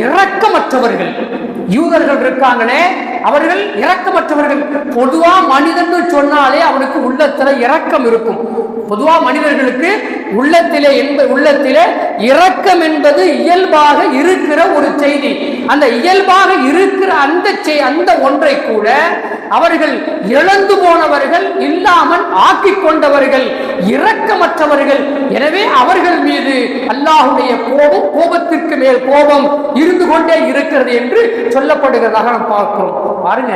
இரக்கமற்றவர்கள். யூதர்கள் இருக்காங்களே அவர்கள் இரக்கமற்றவர்கள். பொதுவா மனிதன் சொன்னாலே அவனுக்கு உள்ளத்துல இரக்கம் இருக்கும். பொதுவா மனிதர்களுக்கு உள்ளத்திலே என்ப உள்ளத்திலே இரக்கம் என்பது இயல்பாக இருக்கிற ஒரு செய்தி. அந்த இயல்பாக இருக்கிற அந்த அந்த ஒன்றை கூட அவர்கள் இழந்து போனவர்கள் இல்லாமல் ஆக்கிக் கொண்டவர்கள் இரக்கமற்றவர்கள். எனவே அவர்கள் மீது அல்லாஹுடைய கோபம் கோபத்திற்கு மேல் கோபம் இருந்து கொண்டே இருக்கிறது என்று சொல்லப்படுகிறதாக நாம் பார்க்கிறோம். பாருங்க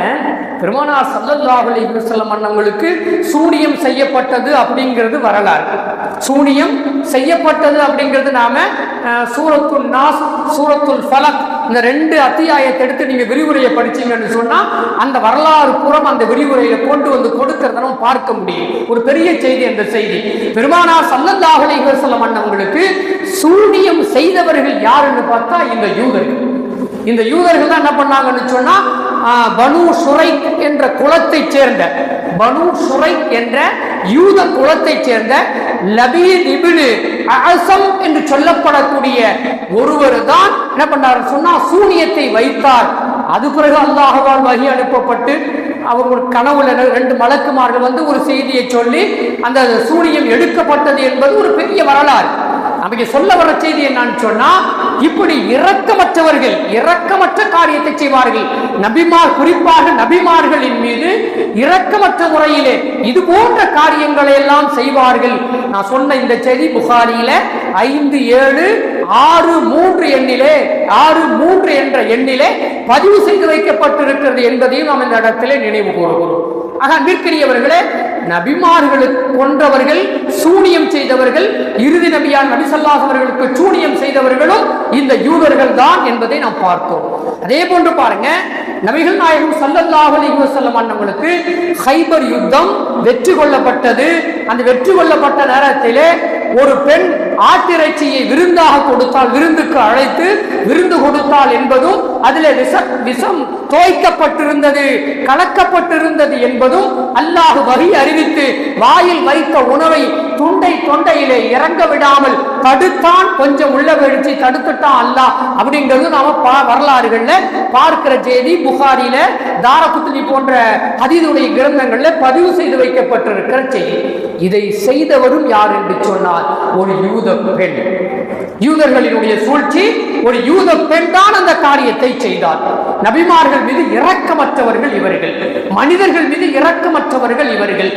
பெருமானார் சல்லல்லாஹு அலைஹி வஸல்லம் அண்ணவங்களுக்கு சூனியம் செய்யப்பட்டது அப்படிங்கிறது வரலாறு. சூனியம் செய்யப்பட்டது அப்படிங்கிறது நாம சூரத்துல் நாஸ் சூரத்துல் ஃபலக் இந்த ரெண்டு அத்தியாயத்தை எடுத்து நீங்க விரிவுரையை படிச்சீங்கன்னு சொன்னா அந்த வரலாறு புறம் அந்த விரிவுரையில கொண்டு வந்து கொடுக்கறத நம்ம பார்க்க முடியும். ஒரு பெரிய செய்தி அந்த செய்தி. பெருமானார் சல்லல்லாஹு அலைஹி வஸல்லம் சூனியம் செய்தவர்கள் யாருன்னு பார்த்தா இந்த யூதர்கள். இந்த யூதர்கள் தான் என்ன பண்ணாங்கன்னு சொன்னா பனு சுரை என்ற குலத்தைச் சேர்ந்த பனு சுரை என்ற யூத குலத்தைச் சேர்ந்த லபீத் இப்னு அசம் என்று சொல்லப்படக்கூடிய ஒருவர் தான் என்ன பண்ணார் சொன்னா சூனியத்தை வைத்தார். அது பிறகு அல்லாஹ்வால் வகி அனுப்பப்பட்டு அவர் ஒரு கனவுல ரெண்டு மலக்குமார்கள் வந்து ஒரு செய்தியை சொல்லி அந்த சூனியம் எடுக்கப்பட்டது என்பது ஒரு பெரிய வரலாறு. நமக்கு சொல்ல வர செய்தி என்னன்னு சொன்னா இப்படி இரக்கமற்றவர்கள் இரக்கமற்ற காரியத்தை செய்வார்கள். நபிமார் குறிப்பாக நபிமார்களின் மீது இரக்கமற்ற முறையிலே இது போன்ற காரியங்களை எல்லாம் செய்வார்கள். நான் சொன்ன இந்த செய்தி புகாரியில ஐந்து ஏழு ஆறு மூன்று எண்ணிலே ஆறு மூன்று என்ற எண்ணிலே பதிவு செய்து இருக்கிறது என்பதையும் நாம் இந்த இடத்திலே நினைவு கூறுகிறோம். ஆக அன்பிற்கிறியவர்களே நபிமார்களுக்கு கொன்றவர்கள் சூனியம் செய்தவர்கள் இறுதி நபியான் நபிசல்லாஸ் அவர்களுக்கு சூனியம் செய்தவர்களும் இந்த யூதர்கள் தான் என்பதை நாம் பார்த்தோம். அதே போன்று பாருங்க நபிகள் நாயகம் ஸல்லல்லாஹு அலைஹி வஸல்லம் அண்ணங்களுக்கு ஹைபர் யுத்தம் வெற்றி கொள்ளப்பட்டது. அந்த வெற்றி கொள்ளப்பட்ட நேரத்திலே ஒரு பெண் ஆட்டிறைச்சியை விருந்தாக கொடுத்தால் விருந்துக்கு அழைத்து விருந்து கொடுத்தால் என்பதும் அதில் விஷம் விஷம் தோய்க்கப்பட்டிருந்தது கலக்கப்பட்டிருந்தது என்பதும் அல்லாஹ் வரி அறிவித்து வாயில் வைத்த உணவை துண்டை தொண்டையிலே இறங்க விடாமல் தடுத்தான் கொஞ்சம் உள்ள வெடிச்சு தடுத்துட்டான் அல்லாஹ். அப்படிங்கிறது நாம பா- வரலாறுகள்ல பார்க்கிற செய்தி புகாரில தாரபுத்தினி போன்ற அதிதுடைய கிரந்தங்கள்ல பதிவு செய்து வைக்கப்பட்டிருக்கிற செய்தி. இதை செய்தவரும் யார் என்று சொன்னால் ஒரு யூத பெண். யூதர்களினுடைய சூழ்ச்சி ஒரு யூத பெண் தான் அந்த காரியத்தை செய்தார். நபிமார்கள் மீது இரக்கமற்றவர்கள் இவர்கள். மனிதர்கள் மீது இரக்கமற்றவர்கள் இவர்கள்.